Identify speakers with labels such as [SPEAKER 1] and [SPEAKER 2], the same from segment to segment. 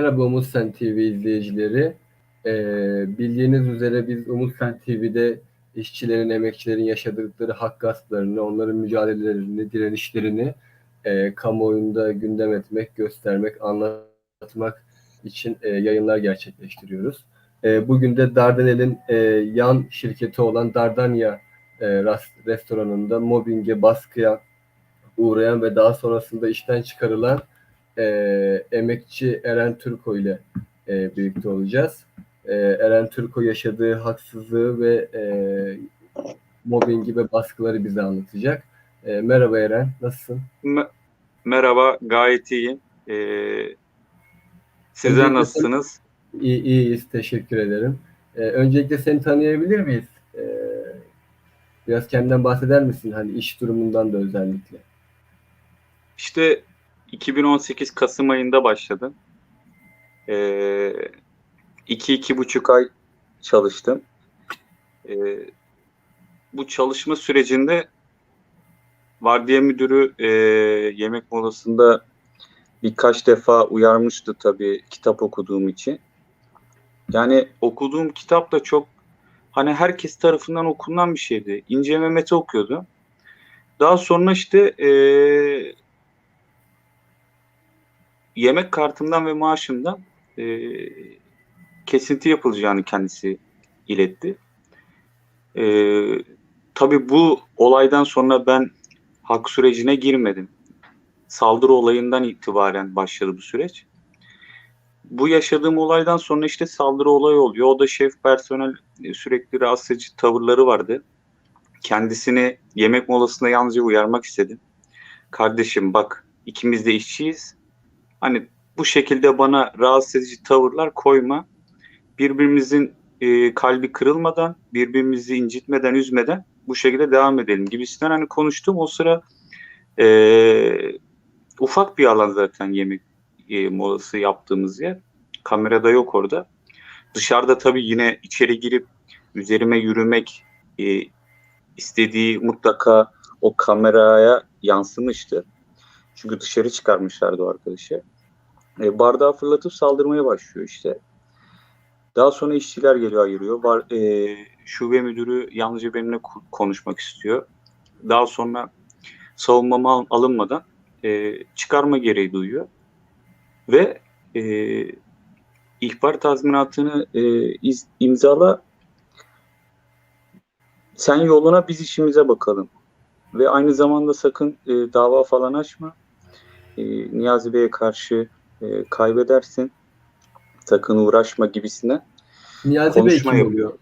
[SPEAKER 1] Merhaba Umut Sen TV izleyicileri. Ee, bildiğiniz üzere biz Umut Sen TV'de işçilerin, emekçilerin yaşadıkları hak gasplarını, onların mücadelelerini, direnişlerini e, kamuoyunda gündem etmek, göstermek, anlatmak için e, yayınlar gerçekleştiriyoruz. E, bugün de Dardanel'in e, yan şirketi olan Dardanya e, restoranında mobbinge, baskıya uğrayan ve daha sonrasında işten çıkarılan e, emekçi Eren Türko ile e, birlikte olacağız. E, Eren Türko yaşadığı haksızlığı ve e, mobbingi ve baskıları bize anlatacak. E, merhaba Eren, nasılsın?
[SPEAKER 2] Me- Merhaba, gayet iyiyim. Ee, sizler nasılsınız?
[SPEAKER 1] İyi, iyiyiz, teşekkür ederim. E, öncelikle seni tanıyabilir miyiz? E, biraz kendinden bahseder misin? Hani iş durumundan da özellikle.
[SPEAKER 2] İşte 2018 Kasım ayında başladım. Ee, iki, iki buçuk ay çalıştım. Ee, bu çalışma sürecinde vardiya müdürü e, yemek molasında birkaç defa uyarmıştı tabii kitap okuduğum için. Yani okuduğum kitap da çok hani herkes tarafından okunan bir şeydi. İnce Mehmet'i okuyordu. Daha sonra işte e, yemek kartımdan ve maaşımdan e, kesinti yapılacağını kendisi iletti. E, tabii bu olaydan sonra ben hak sürecine girmedim. Saldırı olayından itibaren başladı bu süreç. Bu yaşadığım olaydan sonra işte saldırı olayı oluyor. O da şef personel e, sürekli rahatsız edici tavırları vardı. Kendisini yemek molasında yalnızca uyarmak istedim. Kardeşim bak ikimiz de işçiyiz. Hani bu şekilde bana rahatsız edici tavırlar koyma. Birbirimizin e, kalbi kırılmadan, birbirimizi incitmeden, üzmeden bu şekilde devam edelim gibisinden hani konuştum. O sıra e, ufak bir alan zaten yemek e, molası yaptığımız yer. Kamerada yok orada. Dışarıda tabii yine içeri girip üzerime yürümek e, istediği mutlaka o kameraya yansımıştı. Çünkü dışarı çıkarmışlardı o arkadaşı. E, bardağı fırlatıp saldırmaya başlıyor işte. Daha sonra işçiler geliyor ayırıyor. Bar, e, şube müdürü yalnızca benimle konuşmak istiyor. Daha sonra savunmama al- alınmadan e, çıkarma gereği duyuyor. Ve e, ihbar tazminatını e, iz- imzala sen yoluna biz işimize bakalım. Ve aynı zamanda sakın e, dava falan açma. E, Niyazi Bey'e karşı e, kaybedersin. Sakın uğraşma gibisine.
[SPEAKER 1] Niyazi Bey kim oluyor?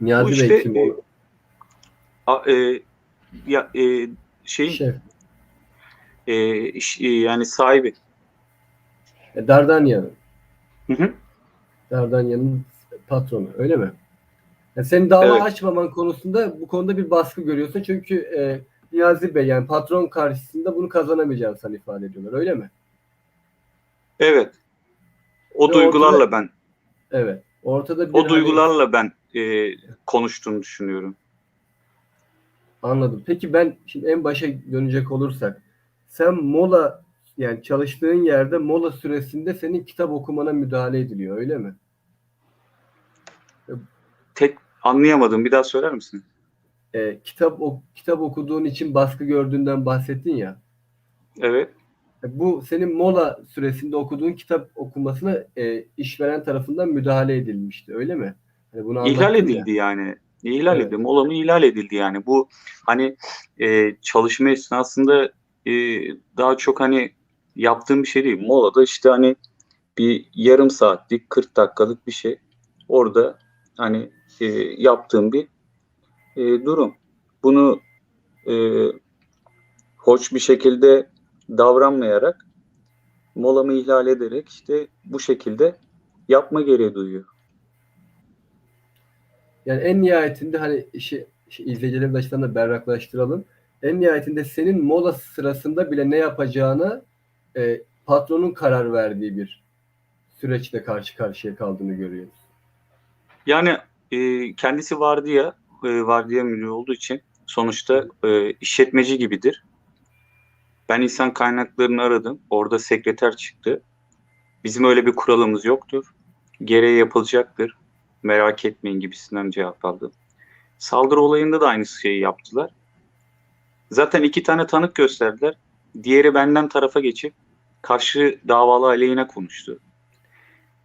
[SPEAKER 1] Niyazi
[SPEAKER 2] Bu
[SPEAKER 1] Bey
[SPEAKER 2] işte,
[SPEAKER 1] kim
[SPEAKER 2] e,
[SPEAKER 1] oluyor?
[SPEAKER 2] A, e, ya e, şey
[SPEAKER 1] Şef.
[SPEAKER 2] e, iş- e, yani sahibi.
[SPEAKER 1] E, Dardanya'nın.
[SPEAKER 2] Hı hı.
[SPEAKER 1] Dardanya'nın patronu öyle mi? Yani senin dava
[SPEAKER 2] Evet.
[SPEAKER 1] açmaman konusunda bu konuda bir baskı görüyorsun. Çünkü e, Niyazi Bey yani patron karşısında bunu kazanamayacağını sana ifade ediyorlar öyle mi?
[SPEAKER 2] Evet. O
[SPEAKER 1] Ve
[SPEAKER 2] duygularla
[SPEAKER 1] ortada-
[SPEAKER 2] ben
[SPEAKER 1] Evet. Ortada bir
[SPEAKER 2] o
[SPEAKER 1] hani-
[SPEAKER 2] duygularla ben e, konuştuğunu düşünüyorum.
[SPEAKER 1] Anladım. Peki ben şimdi en başa dönecek olursak sen mola yani çalıştığın yerde mola süresinde senin kitap okumana müdahale ediliyor öyle mi?
[SPEAKER 2] Tek anlayamadım. Bir daha söyler misin?
[SPEAKER 1] E, kitap ok- kitap okuduğun için baskı gördüğünden bahsettin ya.
[SPEAKER 2] Evet.
[SPEAKER 1] E, Bu senin mola süresinde okuduğun kitap okumasına e, işveren tarafından müdahale edilmişti öyle mi? Hani bunu
[SPEAKER 2] İhlal
[SPEAKER 1] anlattın ya.
[SPEAKER 2] edildi yani. İhlal
[SPEAKER 1] Evet.
[SPEAKER 2] edildi. Molamı ihlal edildi yani. Bu hani e, çalışma esnasında e, daha çok hani yaptığım bir şey değil. Molada işte hani bir yarım saatlik 40 dakikalık bir şey. Orada hani e, yaptığım bir e, durum. Bunu e, hoş bir şekilde davranmayarak molamı ihlal ederek işte bu şekilde yapma gereği duyuyor.
[SPEAKER 1] Yani en nihayetinde hani işi, işi izleyicilerin açısından da berraklaştıralım. En nihayetinde senin mola sırasında bile ne yapacağını e, patronun karar verdiği bir süreçle karşı karşıya kaldığını görüyoruz.
[SPEAKER 2] Yani e, kendisi vardiya, e, vardiya müdürü olduğu için sonuçta e, işletmeci gibidir. Ben insan kaynaklarını aradım. Orada sekreter çıktı. Bizim öyle bir kuralımız yoktur. Gereği yapılacaktır. Merak etmeyin gibisinden cevap aldım. Saldırı olayında da aynı şeyi yaptılar. Zaten iki tane tanık gösterdiler. Diğeri benden tarafa geçip karşı davalı aleyhine konuştu.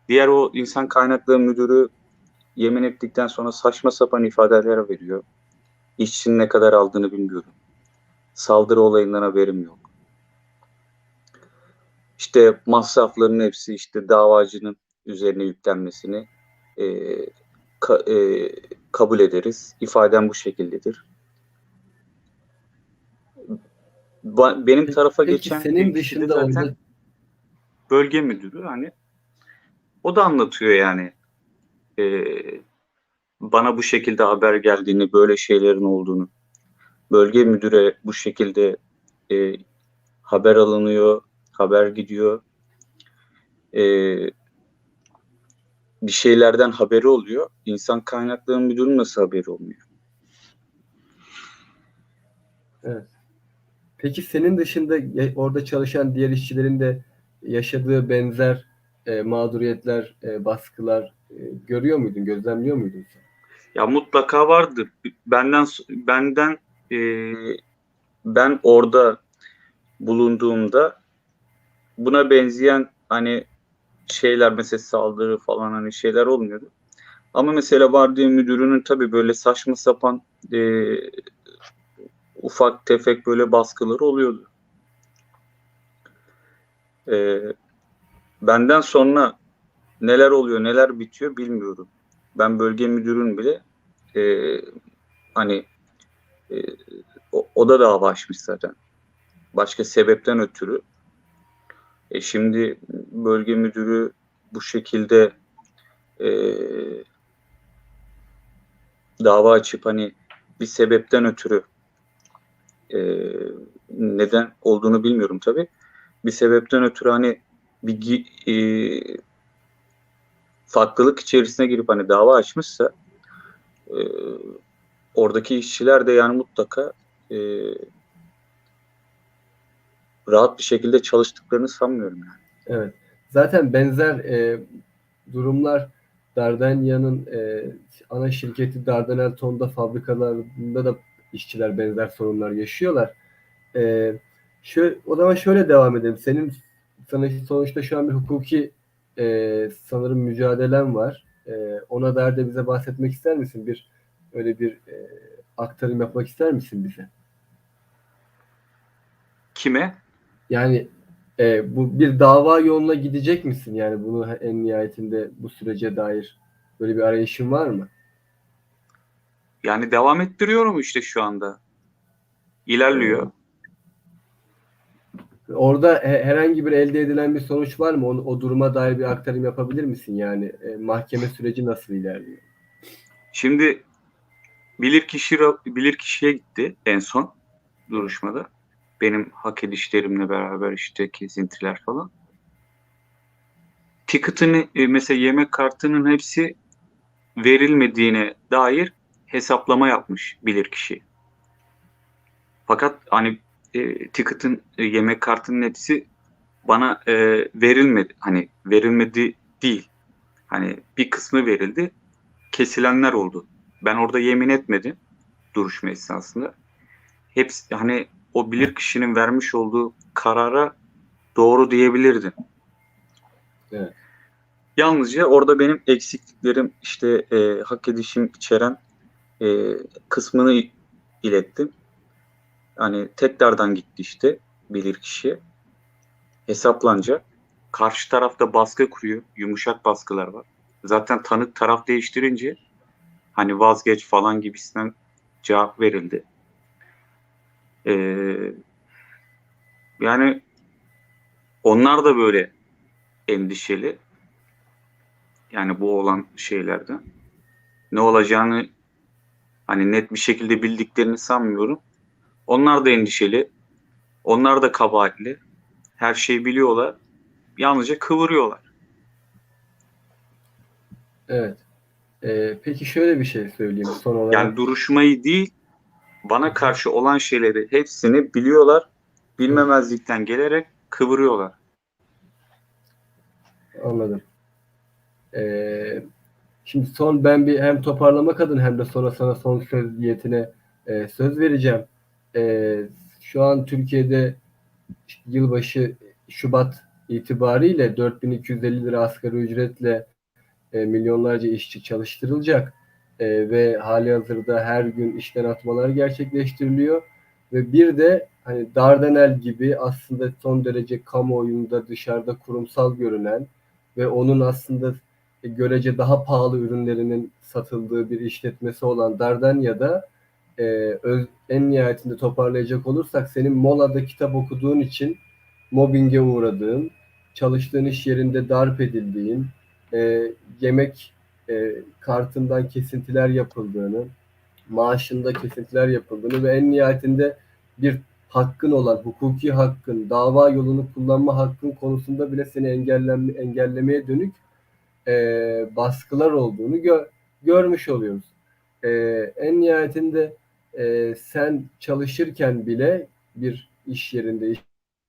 [SPEAKER 2] Diğer o insan kaynakları müdürü yemin ettikten sonra saçma sapan ifadeler veriyor. İşçinin ne kadar aldığını bilmiyorum. Saldırı olayından haberim yok. İşte masrafların hepsi işte davacının üzerine yüklenmesini e, ka- e, kabul ederiz. İfadem bu şekildedir. Ba- benim tarafa
[SPEAKER 1] Peki
[SPEAKER 2] geçen
[SPEAKER 1] senin dışında
[SPEAKER 2] zaten
[SPEAKER 1] orada
[SPEAKER 2] bölge müdürü hani o da anlatıyor yani Ee, bana bu şekilde haber geldiğini böyle şeylerin olduğunu bölge müdüre bu şekilde e, haber alınıyor haber gidiyor. Ee, bir şeylerden haberi oluyor. İnsan kaynakları müdürünün nasıl haberi olmuyor?
[SPEAKER 1] Peki senin dışında orada çalışan diğer işçilerin de yaşadığı benzer e, mağduriyetler, e, baskılar e, görüyor muydun, gözlemliyor muydun sen?
[SPEAKER 2] Ya mutlaka vardır. Benden benden e, ben orada bulunduğumda buna benzeyen hani şeyler mesela saldırı falan hani şeyler olmuyordu. Ama mesela vardiya müdürünün tabii böyle saçma sapan e, ufak tefek böyle baskıları oluyordu. E, benden sonra neler oluyor neler bitiyor bilmiyorum. Ben bölge müdürün bile e, hani e, o, o da dava açmış zaten. Başka sebepten ötürü. E şimdi bölge müdürü bu şekilde e, dava açıp hani bir sebepten ötürü e, neden olduğunu bilmiyorum tabi. Bir sebepten ötürü hani bir e, farklılık içerisine girip hani dava açmışsa e, oradaki işçiler de yani mutlaka e, rahat bir şekilde çalıştıklarını sanmıyorum yani.
[SPEAKER 1] Evet. Zaten benzer e, durumlar Dardania'nın e, ana şirketi Dardanel Ton'da fabrikalarında da işçiler benzer sorunlar yaşıyorlar. E, şöyle, o zaman şöyle devam edelim. Senin sana sonuçta şu an bir hukuki e, sanırım mücadelen var. E, ona dair de bize bahsetmek ister misin? Bir öyle bir e, aktarım yapmak ister misin bize?
[SPEAKER 2] Kime?
[SPEAKER 1] Yani e, bu bir dava yoluna gidecek misin? Yani bunu en nihayetinde bu sürece dair böyle bir arayışın var mı?
[SPEAKER 2] Yani devam ettiriyorum işte şu anda. İlerliyor.
[SPEAKER 1] Orada he- herhangi bir elde edilen bir sonuç var mı? O, o duruma dair bir aktarım yapabilir misin? Yani e, mahkeme süreci nasıl ilerliyor?
[SPEAKER 2] Şimdi bilirkişi bilirkişiye gitti en son duruşmada. Benim hak edişlerimle beraber işte kesintiler falan. Ticket'ın e, mesela yemek kartının hepsi verilmediğine dair hesaplama yapmış bilirkişi. Fakat hani e, ticket'ın e, yemek kartının hepsi bana e, verilmedi. Hani verilmedi değil. Hani bir kısmı verildi. Kesilenler oldu. Ben orada yemin etmedim duruşma esnasında. Hepsi hani o bilir kişinin vermiş olduğu karara doğru diyebilirdim.
[SPEAKER 1] Evet.
[SPEAKER 2] Yalnızca orada benim eksikliklerim işte e, hak edişim içeren e, kısmını ilettim. Hani tekrardan gitti işte bilir kişi hesaplanacak. Karşı tarafta baskı kuruyor. Yumuşak baskılar var. Zaten tanık taraf değiştirince hani vazgeç falan gibisinden cevap verildi. Ee, yani onlar da böyle endişeli. Yani bu olan şeylerden. Ne olacağını hani net bir şekilde bildiklerini sanmıyorum. Onlar da endişeli. Onlar da kabahatli. Her şeyi biliyorlar. Yalnızca kıvırıyorlar.
[SPEAKER 1] Evet. E, peki şöyle bir şey söyleyeyim son olarak.
[SPEAKER 2] Yani duruşmayı değil, bana karşı olan şeyleri hepsini biliyorlar. Bilmemezlikten gelerek kıvırıyorlar.
[SPEAKER 1] Anladım. Ee, şimdi son ben bir hem toparlamak adına hem de sonra sana son söz niyetine e, söz vereceğim. Ee, şu an Türkiye'de yılbaşı Şubat itibariyle 4250 lira asgari ücretle e, milyonlarca işçi çalıştırılacak. E, ve hali hazırda her gün işten atmalar gerçekleştiriliyor. Ve bir de hani Dardanel gibi aslında son derece kamuoyunda dışarıda kurumsal görünen ve onun aslında görece daha pahalı ürünlerinin satıldığı bir işletmesi olan Dardanya'da e, öz, en nihayetinde toparlayacak olursak senin molada kitap okuduğun için mobbinge uğradığın, çalıştığın iş yerinde darp edildiğin, e, yemek e, kartından kesintiler yapıldığını, maaşında kesintiler yapıldığını ve en nihayetinde bir hakkın olan, hukuki hakkın, dava yolunu kullanma hakkın konusunda bile seni engelleme, engellemeye dönük e, baskılar olduğunu gö- görmüş oluyoruz. E, en nihayetinde e, sen çalışırken bile bir iş yerinde, iş-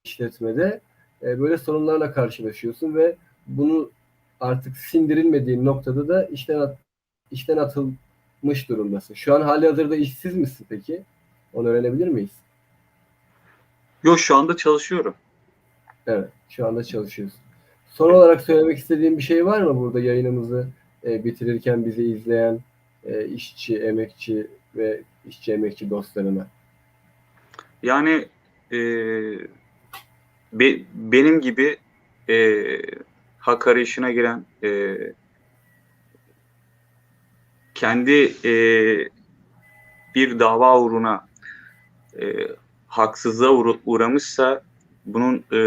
[SPEAKER 1] işletmede e, böyle sorunlarla karşılaşıyorsun ve bunu artık sindirilmediğin noktada da işten at, işten atılmış durumdasın. Şu an hali hazırda işsiz misin peki? Onu öğrenebilir miyiz?
[SPEAKER 2] Yok şu anda çalışıyorum.
[SPEAKER 1] Evet, şu anda çalışıyorsun. Son olarak söylemek istediğin bir şey var mı burada yayınımızı e, bitirirken bizi izleyen e, işçi, emekçi ve işçi emekçi dostlarına?
[SPEAKER 2] Yani e, be- benim gibi e, hak arayışına giren e, kendi e, bir dava uğruna e, haksızlığa uğra- uğramışsa bunun e,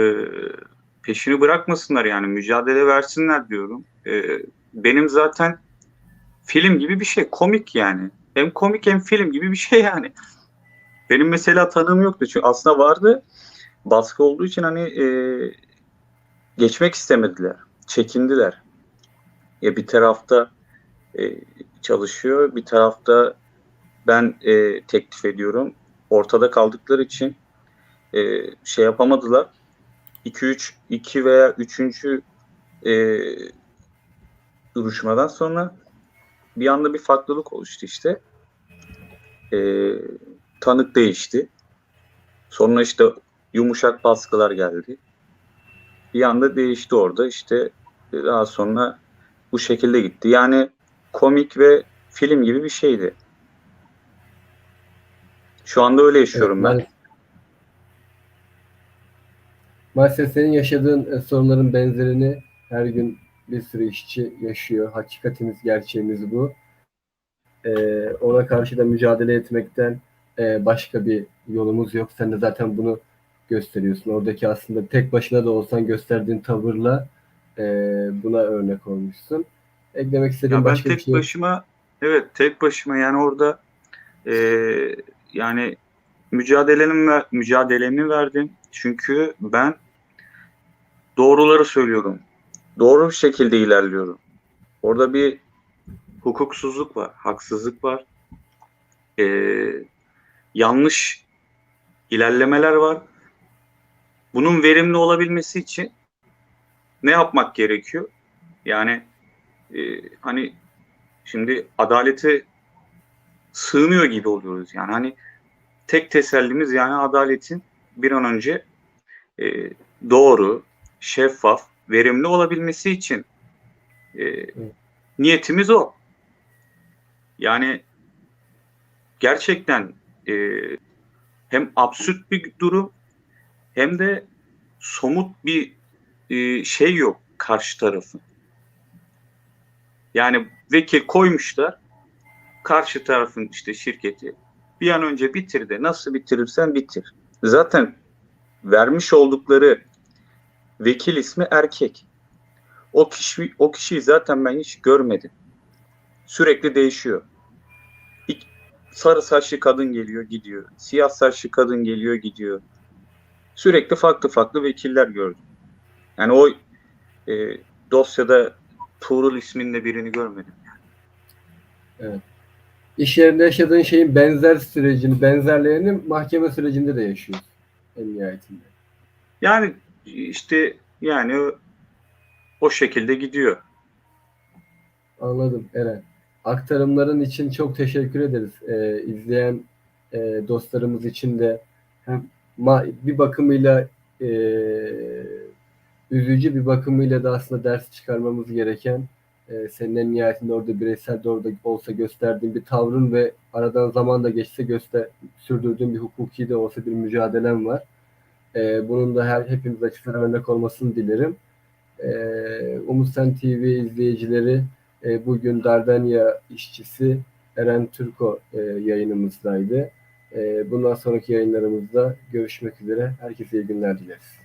[SPEAKER 2] peşini bırakmasınlar yani mücadele versinler diyorum. E, benim zaten film gibi bir şey komik yani. Hem komik hem film gibi bir şey yani. Benim mesela tanığım yoktu çünkü aslında vardı baskı olduğu için hani e, geçmek istemediler. Çekindiler. Ya bir tarafta e, çalışıyor, bir tarafta ben e, teklif ediyorum. Ortada kaldıkları için e, şey yapamadılar. 2 3 2 veya 3. E, duruşmadan sonra bir anda bir farklılık oluştu işte. E, tanık değişti. Sonra işte yumuşak baskılar geldi. Bir anda değişti orada işte daha sonra bu şekilde gitti. Yani komik ve film gibi bir şeydi. Şu anda öyle yaşıyorum
[SPEAKER 1] Evet,
[SPEAKER 2] ben.
[SPEAKER 1] maalesef- Maalesef senin yaşadığın e, sorunların benzerini her gün bir sürü işçi yaşıyor. Hakikatimiz, gerçeğimiz bu. E, ona karşı da mücadele etmekten e, başka bir yolumuz yok. Sen de zaten bunu gösteriyorsun. Oradaki aslında tek başına da olsan gösterdiğin tavırla e, buna örnek olmuşsun. Eklemek
[SPEAKER 2] ben
[SPEAKER 1] başka bir
[SPEAKER 2] tek
[SPEAKER 1] şey
[SPEAKER 2] başıma evet tek başıma yani orada e, yani mücadelemi mücadelemi verdim. Çünkü ben doğruları söylüyorum. Doğru bir şekilde ilerliyorum. Orada bir hukuksuzluk var, haksızlık var. E, yanlış ilerlemeler var. Bunun verimli olabilmesi için ne yapmak gerekiyor? Yani e, hani şimdi adalete sığınıyor gibi oluyoruz. Yani hani tek tesellimiz yani adaletin bir an önce e, doğru, şeffaf, verimli olabilmesi için e, niyetimiz o. Yani gerçekten e, hem absürt bir durum hem de somut bir e, şey yok karşı tarafın. Yani vekil koymuşlar karşı tarafın işte şirketi bir an önce bitir de nasıl bitirirsen bitir. Zaten vermiş oldukları vekil ismi erkek. O kişi o kişiyi zaten ben hiç görmedim. Sürekli değişiyor. Sarı saçlı kadın geliyor gidiyor. Siyah saçlı kadın geliyor gidiyor. Sürekli farklı farklı vekiller gördüm. Yani o e, dosyada Tuğrul isminde birini görmedim.
[SPEAKER 1] İş yerinde yaşadığın şeyin benzer sürecini, benzerlerini mahkeme sürecinde de yaşıyorsun en nihayetinde.
[SPEAKER 2] Yani işte yani o şekilde gidiyor.
[SPEAKER 1] Anladım Eren. Aktarımların için çok teşekkür ederiz. Ee, izleyen e, dostlarımız için de hem ma- bir bakımıyla e, üzücü bir bakımıyla da aslında ders çıkarmamız gereken e, senin en nihayetinde orada bireysel de orada olsa gösterdiğin bir tavrın ve aradan zaman da geçse göster sürdürdüğün bir hukuki de olsa bir mücadelen var. E, bunun da her hepimiz açısından örnek olmasını dilerim. E, Umut Sen TV izleyicileri e, bugün Dardanya işçisi Eren Türko e, yayınımızdaydı. E, bundan sonraki yayınlarımızda görüşmek üzere. Herkese iyi günler dileriz.